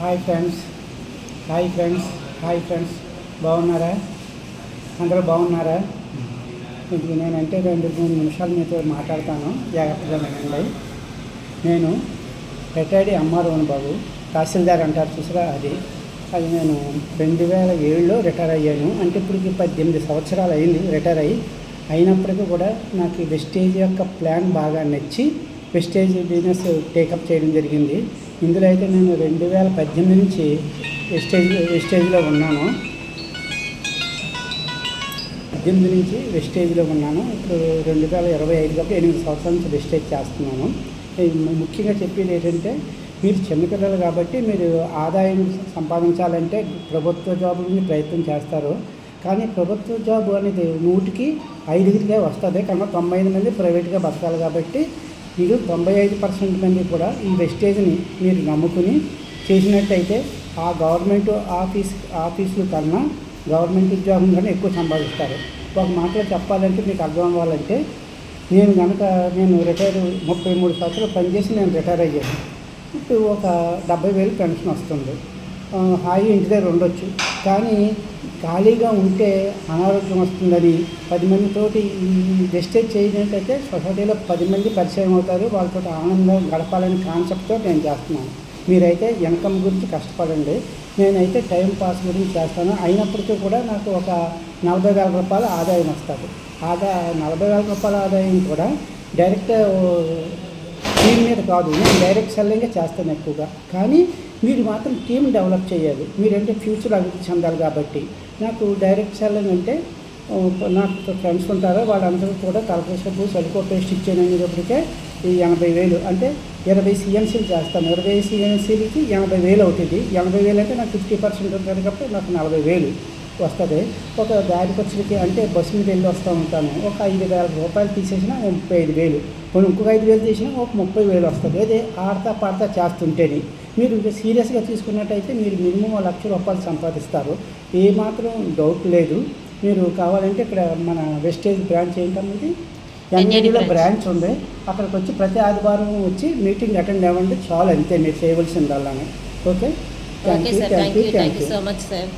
Hi friends hi friends hi friends బాగున్నారా? అందరూ బాగున్నారా? ఇది నేనంటే రెండు మూడు నిమిషాలు మీతో మాట్లాడతాను. జాగ్రత్తగా వినండి. నేను రిటైర్డ్ ఎంఆర్ఓని బాబు. తహసీల్దార్ అంటారు చూసారా అది? అది నేను రెండు వేల ఏడులో రిటైర్ అయ్యాను. అంటే ఇప్పటికి పద్దెనిమిది సంవత్సరాలు అయింది రిటైర్ అయ్యి. అయినప్పటికీ కూడా నాకు వెస్టేజ్ యొక్క ప్లాన్ బాగా నచ్చి వెస్టేజ్ బిజినెస్ టేకప్ చేయడం జరిగింది. ఇందులో అయితే నేను రెండు వేల పద్దెనిమిది నుంచి వెస్టేజ్ వెస్టేజ్లో ఉన్నాను. పద్దెనిమిది నుంచి వెస్టేజ్లో ఉన్నాను. ఇప్పుడు రెండు వేల ఇరవై ఐదు కాబట్టి ఎనిమిది సంవత్సరాల నుంచి వెస్టేజ్ చేస్తున్నాను. ముఖ్యంగా చెప్పేది ఏంటంటే మీరు చిన్నపిల్లలు కాబట్టి మీరు ఆదాయం సంపాదించాలంటే ప్రభుత్వ జాబ్ గురించి ప్రయత్నం చేస్తారు. కానీ ప్రభుత్వ జాబ్ అనేది నూటికి ఐదుగురికే వస్తుంది. కనుక తొంభై మంది ప్రైవేట్గా బతకాలి కాబట్టి మీరు తొంభై ఐదు పర్సెంట్ మంది కూడా ఈ వెస్టేజ్ని మీరు నమ్ముకుని చేసినట్టయితే ఆ గవర్నమెంట్ ఆఫీస్ ఆఫీసుల కన్నా గవర్నమెంట్ ఉద్యోగం కన్నా ఎక్కువ సంపాదిస్తారు. ఒక మాటలో చెప్పాలంటే మీకు అర్థం అవ్వాలంటే నేను కనుక నేను రిటైర్ ముప్పై మూడు సంవత్సరాలు పనిచేసి నేను రిటైర్ అయ్యాను. ఇప్పుడు ఒక డెబ్బై వేలు పెన్షన్ వస్తుంది. హాయి ఇంటి దగ్గర ఉండొచ్చు. కానీ ఖాళీగా ఉంటే అనారోగ్యం వస్తుందని పది మందితోటి ఈ వెస్టేజ్ సొసైటీలో పది మంది పరిచయం అవుతారు వాళ్ళతో ఆనందంగా గడపాలనే కాన్సెప్ట్తో నేను చేస్తున్నాను. మీరైతే ఇన్కమ్ గురించి కష్టపడండి. నేనైతే టైం పాస్ గురించి చేస్తాను. అయినప్పటికీ కూడా నాకు ఒక నలభై వేల రూపాయల ఆదాయం వస్తుంది. ఆదా నలభై వేల రూపాయల ఆదాయం కూడా డైరెక్ట్ టీం మీద కాదు నేను డైరెక్ట్ సెల్లింగే చేస్తాను ఎక్కువగా. కానీ మీరు మాత్రం టీం డెవలప్ చేయాలి. మీరంటే ఫ్యూచర్ అభివృద్ధి చెందాలి కాబట్టి. నాకు డైరెక్ట్ సెల్లింగ్ అంటే నాకు ఫ్రెండ్స్ ఉంటారో. వాళ్ళందరూ కూడా తలకేసపు సరికో పేస్ట్ ఇచ్చాను అనేటప్పటికే ఈ ఎనభై వేలు. అంటే ఇరవై సిఎన్సీలు చేస్తాను ఇరవై సిఎన్సీలకి ఎనభై వేలు అవుతుంది. ఎనభై వేలు అంటే నాకు ఫిఫ్టీ పర్సెంట్ ఉంటుంది కాబట్టి నాకు నలభై వేలు వస్తుంది. ఒక దారి ఖర్చులకి అంటే బస్సు మీద వెళ్ళి వస్తూ ఉంటాను. ఒక ఐదు వేల రూపాయలు తీసేసినా ముప్పై ఐదు వేలు. కొన్ని ఇంకొక ఐదు వేలు తీసినా ఒక ముప్పై వేలు వస్తుంది. అదే ఆడతా పాడతా చేస్తుంటేనే. మీరు సీరియస్గా తీసుకున్నట్టయితే మీరు మినిమం లక్ష రూపాయలు సంపాదిస్తారు. ఏమాత్రం డౌట్ లేదు. మీరు కావాలంటే ఇక్కడ మన వెస్టేజ్ బ్రాంచ్ ఏంటన్నది ఎన్ఏడిలో. బ్రాంచ్. ఉంది. అక్కడికి వచ్చి ప్రతి ఆదివారం వచ్చి మీటింగ్ అటెండ్ అవ్వండి. చాలు అంతే మీరు చేయవలసిందల్లానే okay? Thank okay you thank you thank you so much sir.